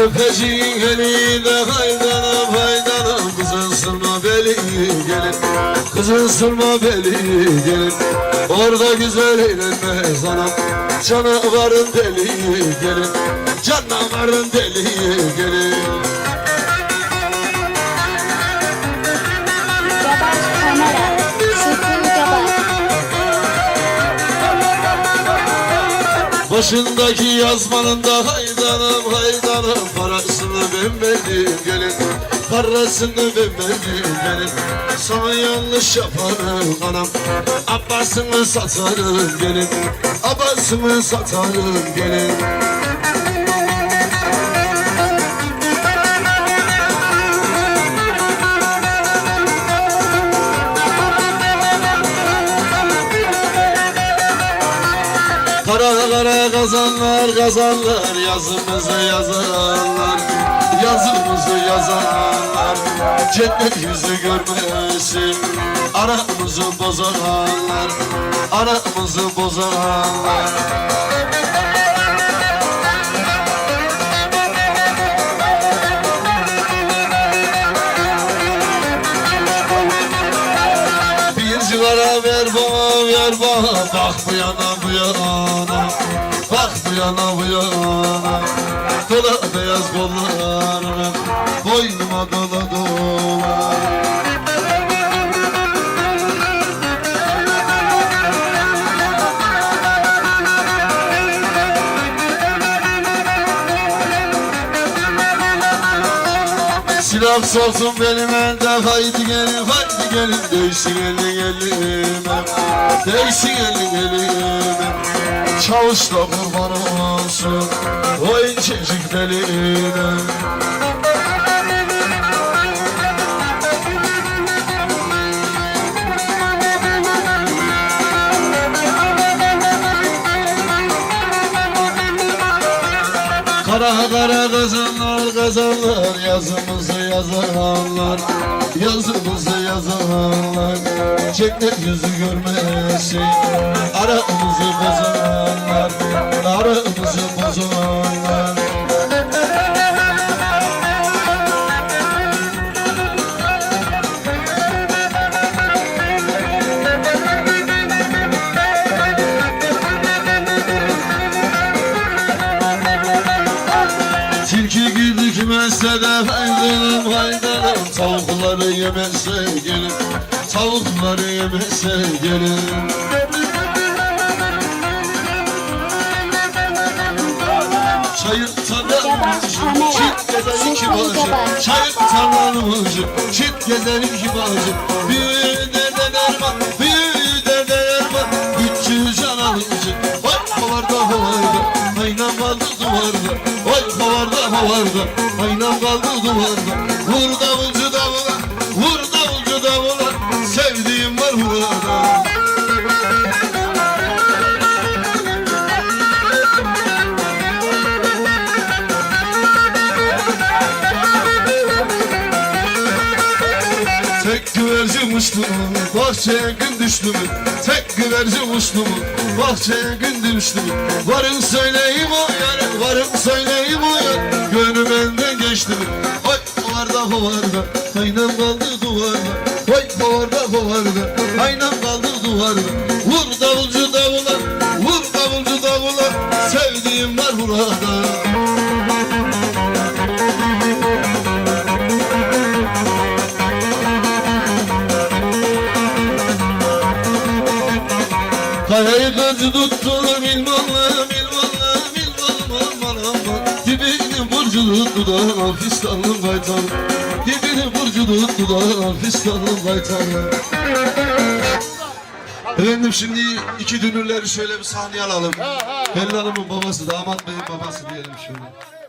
Tepeciğin elinde haydanım haydanım Kızın sırma beli gelin. Kızın sırma beli gelin. Orada güzel eğlenmez anam Canavarın deli gelin. Canavarın deli gelin Başındaki yazmanın da haydanım haydanım. Parasını ben verdim gelin. Parasını ben verdim gelin. Sana yanlış yaparım anam. Abbasını satarım gelin. Abbasını satarım gelin Kara kara kazanlar kazanlar. Yazımızı yazanlar Yazımızı yazanlar. Cennet yüzü görmesin Aramızı bozanlar aramızı bozanlar. Bir cigara ver bana Bak bu yana bu yana. Bak bu yana bu yana. Dola beyaz kollarına Boynuma dola dola Silah solsun benim elde. Haydi gelin haydi gelin. Değişsin elin elime Değişsin elin elime Çavuş da kurban olsun. O incecik beline Kara kara kazanlar kazanlar yazımızı yazanlar Yazımızı yazanlar. Cennet yüzü görmesin Aramızı Tilki girdi kümese de haydanım haydanım Tavukları yemezse gelin Tavukları yemezse gelin Çayır tanrımızı Çit gezelim ki bacı Çayır tanrımızı Çit gezelim ki bacı Büyü derde derman Büyü derde derman. Güçsüz can alıcı Vay havarda havarda havarda Aynan kaldı duvarda Vur davulcu davula Vur davulcu davula Sevdiğim var burada Tek güvercin uçtu mu? Bahçeye gün düştü mü? Tek güvercin uçtu mu? Bahçeye gün düştü? Varın söyleyeyim o yar, varın söyleyeyim o yar Gönlüm elden geçti. Mi? Vay havarda havarda, aynam kaldı duvarda. Vay havarda havarda, aynam kaldı duvarda. Vur davulcu davula, vur davulcu davula. Sevdiğim var burada Kayayı kırcı tuttu bilmem bilmem bilmem aman aman Dibini fistanlı baytan Dibini burcu tuttu da fistanlı baytan Efendim şimdi iki dünürleri şöyle bir sahneye alalım. Pelin Hanım'ın babası, damat beyin babası diyelim şöyle.